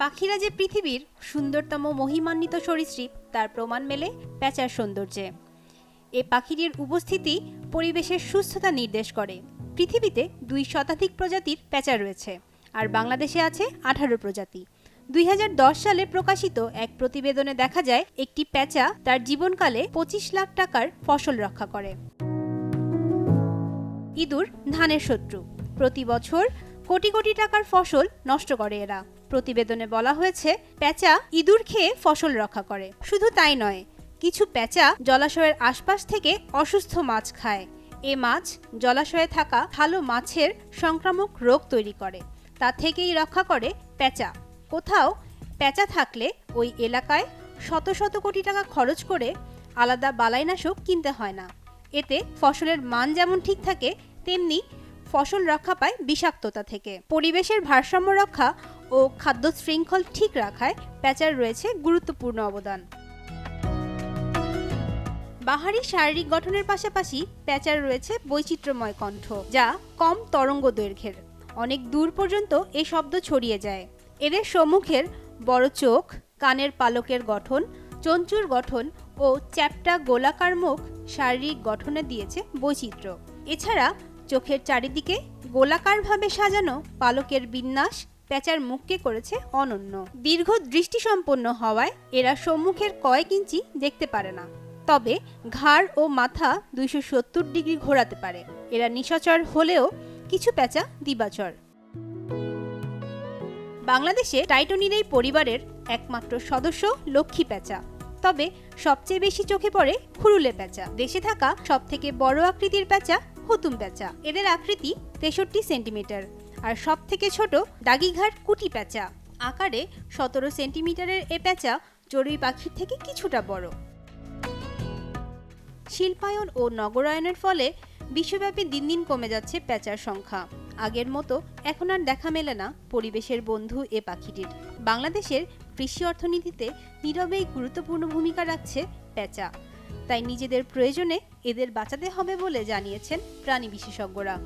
পাখিরা যে পৃথিবীর সুন্দরতম মহিমান্বিত সরীসৃপ, তার প্রমাণ মেলে প্যাঁচার সৌন্দর্যে। এ পাখিটির উপস্থিতি পরিবেশের সুস্থতা নির্দেশ করে। পৃথিবীতে দুই শতাধিক প্রজাতির প্যাঁচা রয়েছে, আর বাংলাদেশে আছে আঠারো প্রজাতি। দুই হাজার দশ সালে প্রকাশিত এক প্রতিবেদনে দেখা যায়, একটি প্যাঁচা তার জীবনকালে পঁচিশ লাখ টাকার ফসল রক্ষা করে। ইঁদুর, ধানের শত্রু। প্রতি বছর কোটি কোটি টাকার ফসল নষ্ট করে এরা। প্রতিবেদনে বলা হয়েছে, প্যাঁচা ইঁদুর খেয়ে ফসল রক্ষা করে। শুধু তাই নয়, কিছু প্যাঁচা জলাশয়ের আশপাশ থেকে অসুস্থ মাছ খায়। এ মাছ জলাশয়ে থাকা ভালো মাছের সংক্রামক রোগ তৈরি করে, তা থেকেই রক্ষা করে প্যাঁচা। কোথাও প্যাঁচা থাকলে ওই এলাকায় শত শত কোটি টাকা খরচ করে আলাদা বালাইনাশক কিনতে হয় না। এতে ফসলের মান যেমন ঠিক থাকে, তেমনি ফসল রক্ষা পায় বিষাক্ততা থেকে। পরিবেশের ভারসাম্য রক্ষা ও খাদ্য শৃঙ্খল ঠিক রাখায় প্যাঁচার রয়েছে গুরুত্বপূর্ণ অবদান। বাহারি শারীরিক গঠনের পাশাপাশি প্যাঁচার রয়েছে বৈচিত্র্যময় কণ্ঠ, যা কম তরঙ্গ দৈর্ঘ্যের। অনেক দূর পর্যন্ত এই শব্দ ছড়িয়ে যায়। এদের সম্মুখের বড় চোখ, কানের পালকের গঠন, চঞ্চুর গঠন ও চ্যাপ্টা গোলাকার মুখ শারীরিক গঠনে দিয়েছে বৈচিত্র্য। এছাড়া চোখের চারিদিকে গোলাকারভাবে সাজানো পালকের বিন্যাস প্যাঁচার মুখকে করেছে অনন্য। দীর্ঘ দৃষ্টিসম্পন্ন হওয়ায় এরা সম্মুখের কয়েক ইঞ্চি দেখতে পারে না। তবে ঘাড় ও মাথা দুইশো সত্তর ডিগ্রি ঘোরাতে পারে। এরা নিশাচর হলেও কিছু প্যাঁচা দিবাচর। বাংলাদেশে টাইটোনিডাই পরিবারের একমাত্র সদস্য লক্ষ্মী প্যাঁচা তবে সবচেয়ে বেশি চোখে পড়ে খুরুলে প্যাঁচা দেশে থাকা সব থেকে বড় আকৃতির প্যাঁচা হুতুম প্যাঁচা এদের আকৃতি তেষট্টি সেন্টিমিটার। আর সব থেকে ছোট দাগিঘাট কুটি প্যাঁচা। আকারে সতেরো সেন্টিমিটারের এ প্যাঁচা চড়ুই পাখির থেকে কিছুটা বড়। শিল্পায়ন ও নগরায়নের ফলে বিশ্বব্যাপী দিন দিন কমে যাচ্ছে প্যাঁচার সংখ্যা। আগের মতো এখন আর দেখা মেলে না পরিবেশের বন্ধু এ পাখিটির। বাংলাদেশের কৃষি অর্থনীতিতে নীরবেই গুরুত্বপূর্ণ ভূমিকা রাখছে প্যাঁচা। তাই নিজেদের প্রয়োজনে এদের বাঁচাতে হবে বলে জানিয়েছেন প্রাণী বিশেষজ্ঞরা।